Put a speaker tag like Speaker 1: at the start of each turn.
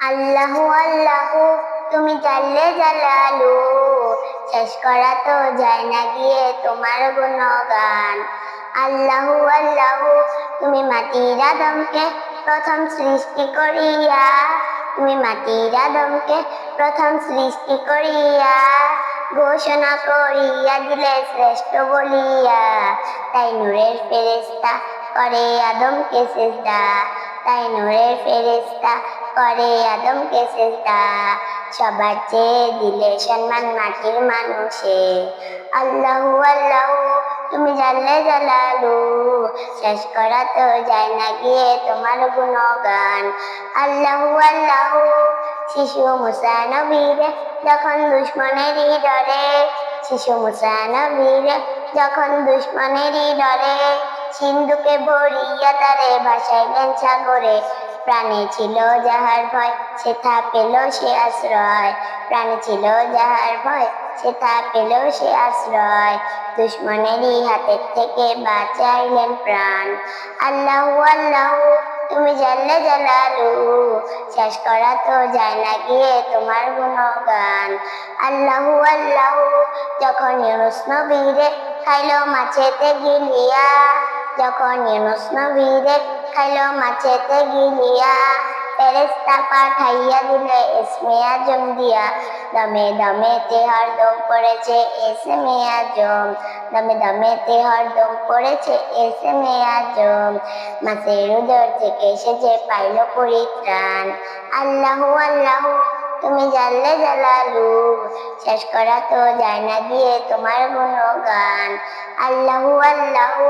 Speaker 1: আল্লাহু আল্লাহু, তুমি জানলে জালালু। শেষ করা তো যায় না গিয়ে তোমার গুণগান। আল্লাহু আল্লাহু, তুমি মাটির আদমকে প্রথম সৃষ্টি করিয়া। তুমি মাটির আদমকে প্রথম সৃষ্টি করিয়া। ঘোষণা করিয়া দিলে শ্রেষ্ঠ বলিয়া। তাই নূরের ফেরেস্তা করে আদমকে সেজদা। তাই নূরের ফেরেস্তা করে আদমকে সেজদা সবার চেয়ে দিলে সম্মান মাটির মানুষে। আল্লাহু আল্লাহু, তুমি জানলে জালালু। শেষ করা তো যায় না গিয়ে তোমার গুণগান। আল্লাহু আল্লাহু, শিশু মুসা নবীরে, যখন দুশ্মনেরই ডরে। শিশু মুসা নবীরে, যখন দুশ্মনেরই ডরে। সিন্ধুকে ভরিয়া তারে ভাসাইলেন সাগরে। প্রাণে ছিল যাহার ভয়, সেথা পেল সে আশ্রয়। প্রাণে ছিল যাহার ভয়, সেথা পেল সে আশ্রয়। দুশ্মনেরই হাতের থেকে বাঁচাইলেন প্রাণ। আল্লাহু আল্লাহু, তুমি জানলে জালালু, শেষ করা তো যায় না গিয়ে তোমার গুণগান। আল্লাহু আল্লাহু, যখন ইউনুস নবীরে খাইল মাছেতে গিলিয়া যখন ইউনুস নবীরে খাইলো মাছেতে গিলিয়া ফেরেস্তা পাঠাইয়া দিলে এসমে আজম দিয়া। দমে দমে তে হরদম পড়েছে এসমে আজম দমে দমে তে হরদম পড়েছে এসমে আজম মাসের উদর থেকে যে পাইল পরিত্রাণ। আল্লাহু আল্লাহু, তুমি জানলে জালালু। শেষ করা তো যায় না গিয়ে তোমার গুণগান। আল্লাহু আল্লাহু